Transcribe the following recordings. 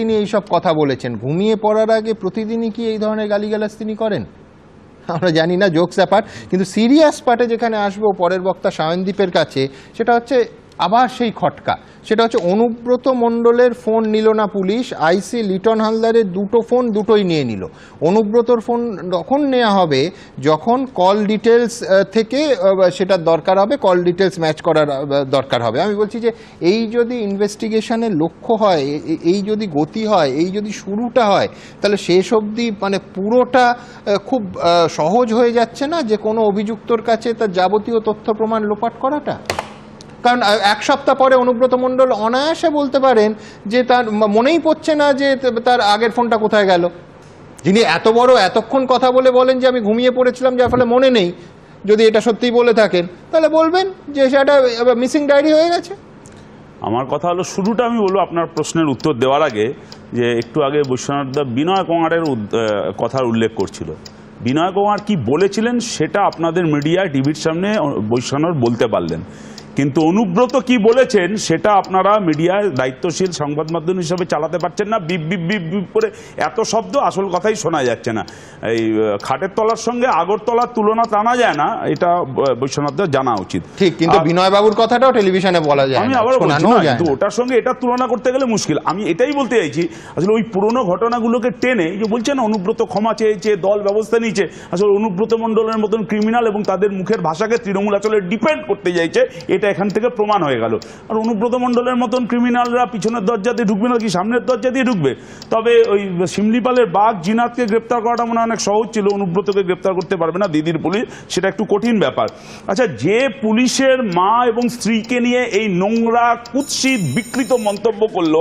তিনি এইসব কথা বলেছেন। ঘুমিয়ে পড়ার আগে প্রতিদিনই কি এই ধরনের গালিগালাজ তিনি করেন? আমরা জানি না, জোকস অ্যাপার্ট কিন্তু সিরিয়াস পার্টে যেখানে আসব, পরের বক্তা সায়নদীপের কাছে, সেটা হচ্ছে আবার সেই খটকা। সেটা হচ্ছে অনুব্রত মণ্ডলের ফোন নিল না পুলিশ, আইসি লিটন হালদারের দুটো ফোন দুটোই নিয়ে নিল। অনুব্রতর ফোন তখন নেওয়া হবে যখন কল ডিটেলস থেকে সেটার দরকার হবে, কল ডিটেলস ম্যাচ করার দরকার হবে। আমি বলছি যে এই যদি ইনভেস্টিগেশনের লক্ষ্য হয় এই যদি গতি হয়, এই যদি শুরুটা হয়, তাহলে শেষ অবধি মানে পুরোটা খুব সহজ হয়ে যাচ্ছে না যে কোনো অভিযুক্তর কাছে তার যাবতীয় তথ্য প্রমাণ লোপাট করাটা? কারণ এক সপ্তাহ পরে অনুব্রত মণ্ডল অনায়াসে বলতে পারেন যে তার মনেই পড়ছে না যে তার আগের ফোনটা কোথায় গেল। যিনি এত বড় এতক্ষণ কথা বলে বলেন যে আমি ঘুমিয়ে পড়েছিলাম, যার ফলে মনে নেই যদি এটা সত্যিই বলে থাকেন। তাহলে বলবেন যে সেটা মিসিং ডায়েরি হয়ে গেছে। আমার কথা হলো, শুরুটা আমি বলব আপনার প্রশ্নের উত্তর দেওয়ার আগে যে একটু আগে বৈশ্বনাথদা বিনয় কুমারের কথার উল্লেখ করছিল। বিনয় কুমার কি বলেছিলেন সেটা আপনাদের মিডিয়ায় টিভির সামনে বৈশ্বনাথ বলতে পারলেন। কিন্তু অনুব্রত কি বলেছেন সেটা আপনারা মিডিয়ায় দায়িত্বশীল সংবাদ মাধ্যম হিসাবে চালাতে পারছেন না। বিপ বিপ বিপ বিপ করে এত শব্দ আসল কথাই শোনা যাচ্ছে না। এই খাটের তলার সঙ্গে আগরতলার তুলনা টানা যায় না এটা বৈশ্বনাথদের জানা উচিত। ঠিক কিন্তু বিনয় বাবুর কথাটাও টেলিভিশনে বলা যায় আমি আবার বলছি না, কিন্তু ওটার সঙ্গে এটা তুলনা করতে গেলে মুশকিল। আমি এটাই বলতে চাইছি আসলে ওই পুরনো ঘটনাগুলোকে টেনে যে বলছে না অনুব্রত ক্ষমা চেয়েছে দল ব্যবস্থা নিয়েছে আসলে অনুব্রত মণ্ডলের মতন ক্রিমিনাল এবং তাদের মুখের ভাষাকে তৃণমূল আসলে ডিপেন্ড করতে চাইছে এটা এখান থেকে প্রমাণ হয়ে গেল। আর অনুব্রত মণ্ডলের মতন ক্রিমিনালরা পিছনের দরজা দিয়ে ঢুকবে না কি সামনের দরজা দিয়ে ঢুকবে? তবে ওই শিমলিপালের বাঘ জিনাতকে গ্রেপ্তার করাটা মনে অনেক সহজ ছিল, অনুব্রতকে গ্রেপ্তার করতে পারবে না দিদির পুলিশ, সেটা একটু কঠিন ব্যাপার। আচ্ছা যে পুলিশের মা এবং স্ত্রীকে নিয়ে এই নোংরা, কুৎসিত, বিকৃত মন্তব্য করল,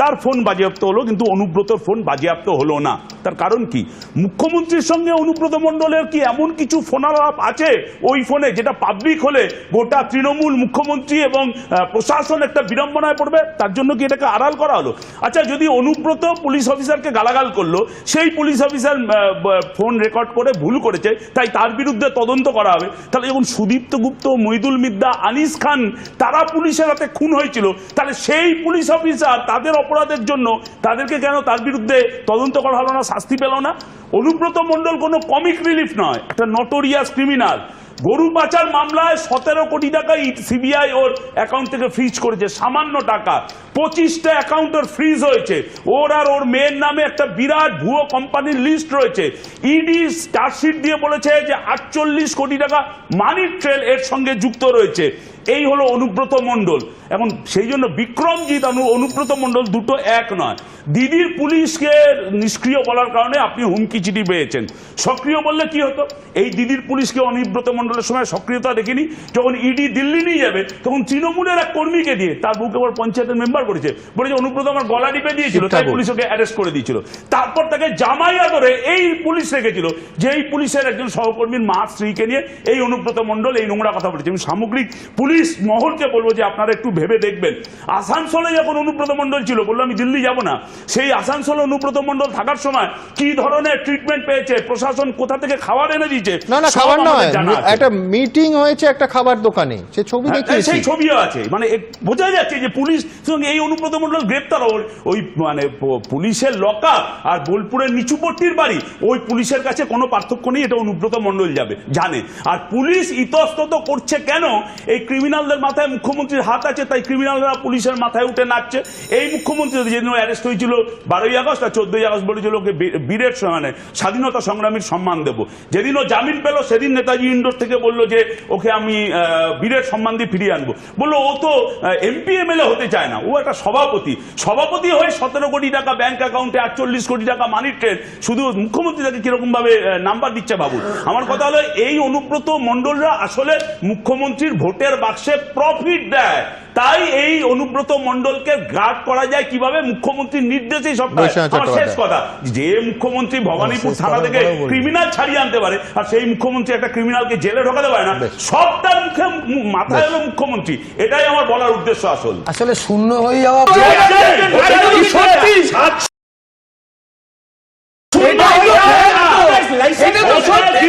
তার ফোন বাজেয়াপ্ত হলো, কিন্তু অনুব্রতর ফোন বাজেয়াপ্ত হলো না। তার কারণ কি? মুখ্যমন্ত্রীর সঙ্গে অনুব্রত মণ্ডলের কি এমন কিছু ফোনালাপ আছে? ওই ফোনে, যেটা পাবলিক হলে গোটা তৃণমূল মুখ্যমন্ত্রী এবং প্রশাসন একটা বিড়ম্বনায় পড়বে? তার জন্য কি এটাকে আড়াল করা হলো? আচ্ছা যদি অনুব্রত পুলিশ অফিসারকে গালাগাল করল, সেই পুলিশ অফিসার ফোন রেকর্ড করে ভুল করেছে, তাই তার বিরুদ্ধে তদন্ত করা হবে। তাহলে যখন সুদীপ্ত গুপ্ত মইদুল মিদ্দা, আনিস খান, তারা পুলিশের হাতে খুন হয়েছিল। তাহলে সেই পুলিশ অফিসার তাদের অপরাধের জন্য তাদেরকে কেন তার বিরুদ্ধে তদন্ত করা হলো না? শাস্তি পেল না। অনুব্রত মণ্ডল কোনো কমিক রিলিফ নয়, একটা নটোরিয়াস ক্রিমিনাল গরু পাচার মামলায় সতেরো কোটি টাকা সিবিআই ওর অ্যাকাউন্ট থেকে ফ্রিজ করেছে, সামান্য টাকা। পঁচিশটা অ্যাকাউন্ট ওর ফ্রিজ হয়েছে। ওর আর ওর মেয়ের নামে একটা বিরাট ভুয়ো কোম্পানির লিস্ট রয়েছে। ইডি চার্জশিট দিয়ে বলেছে যে আটচল্লিশ কোটি টাকা মানি ট্রেল এর সঙ্গে যুক্ত রয়েছে। এই হলো অনুব্রত মণ্ডল। এখন সেই জন্য বিক্রমজিৎ অনু- অনুব্রত মণ্ডল দুটো এক নয়। দিদির পুলিশকে নিষ্ক্রিয় বলার কারণে আপনি হুমকি চিঠি পেয়েছেন। সক্রিয় বললে কি হতো? এই দিদির পুলিশকে অনুব্রত মণ্ডলের সময় সক্রিয়তা দেখিনি। যখন ইডি দিল্লি নিয়ে যাবে, তখন তৃণমূলের এক কর্মীকে দিয়ে, তার বুকে আবার পঞ্চায়েতের মেম্বার করেছে। বলেছে অনুব্রত আমার গলা টিপে দিয়েছিল তাই পুলিশ ওকে অ্যারেস্ট করে দিয়েছিল। তারপর তাকে জামাইয়া ধরে এই পুলিশ রেখেছিল যে এই পুলিশের একজন সহকর্মীর মা স্ত্রীকে নিয়ে এই অনুব্রত মণ্ডল এই নোংরা কথা বলেছে। আমি সামগ্রিক পুলিশ মহলকে বলব যে আপনারা একটু ভেবে দেখবেন। আসানসোলে যখন অনুব্রত মণ্ডল ছিল বলল আমি দিল্লি যাব না। সেই আসানসোলে অনুব্রত মণ্ডল থাকার সময় কি ধরনের ট্রিটমেন্ট পেয়েছে? প্রশাসন কোথা থেকে খাবার এনে দিয়েছে? না না খাবার নয়। একটা মিটিং হয়েছে একটা খাবার দোকানে। সে ছবি হ্যাঁ, দেখিয়েছি সেই ছবিও আছে। মানে বোঝা যাচ্ছে যে পুলিশ সঙ্গে এই অনুব্রত মন্ডল গ্রেপ্তার ওই মানে পুলিশের লকা আর বোলপুরের নিচুপট্টির বাড়ি। ওই পুলিশের কাছে কোনো পার্থক্য নেই, এটা অনুব্রত মন্ডল যাবে, জানে। আর পুলিশ ইতস্তত করছে কেন? এই ক্রিমিনালদের মাথায় মুখ্যমন্ত্রীর হাত আছে, তাই ক্রিমিনালরা পুলিশের মাথায় উঠে নাচছে। এই মুখ্যমন্ত্রী যেদিন অ্যারেস্ট হয়েছিল বারোই আগস্ট আর চোদ্দই আগস্ট বলেছিল ওকে বীরের মানে স্বাধীনতা সংগ্রামীর সম্মান দেব। যেদিন ও জামিন পেল, সেদিন নেতাজি ইন্ডোর থেকে বলল যে, ওকে আমি বীরের সম্মান দিয়ে ফিরিয়ে আনব। বলল, ও তো এমপি, এমএলএ হতে চায় না। ও একটা সভাপতি। সভাপতি হয়ে সতেরো কোটি টাকা ব্যাংক অ্যাকাউন্টে আটচল্লিশ কোটি টাকা মানি ট্রেন শুধু মুখ্যমন্ত্রী তাকে কীরকম ভাবে নাম্বার দিচ্ছে বাবু আমার কথা হলো, এই অনুব্রত মন্ডলরা আসলে মুখ্যমন্ত্রীর ভোটের বাক্সে প্রফিট দেয়। তাই এই অনুব্রত মন্ডলকে গার্ড করা যায় কীভাবে মুখ্যমন্ত্রীর নির্দেশেই সব শেষ কথা যে মুখ্যমন্ত্রী ভবানীপুর থানা থেকে ক্রিমিনাল ছাড়িয়ে আনতে পারে আর সেই মুখ্যমন্ত্রী একটা ক্রিমিনালকে জেলে ঢোকাতে পারে না। সবটার মুখে মাথায় হলো মুখ্যমন্ত্রী এটাই আমার বলার উদ্দেশ্য আসল আসলে শূন্য হয়ে যাওয়া এটা তো সত্যি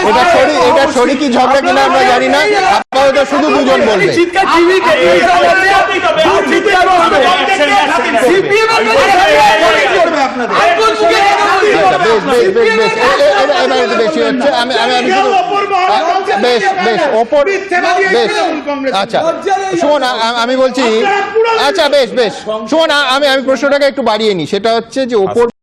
এটা- সরকার এটা- এটা শরিকি ঝগড়া কিনা আমরা জানি না আপাতত শুধু দুজন বলবে। আচ্ছা আমি আমি আমি বেশ বেশ ওপর বেশ আচ্ছা শোন আমি বলছি আচ্ছা বেশ বেশ শোনা আমি আমি প্রশ্নটাকে একটু বাড়িয়ে নিই সেটা হচ্ছে যে ওপর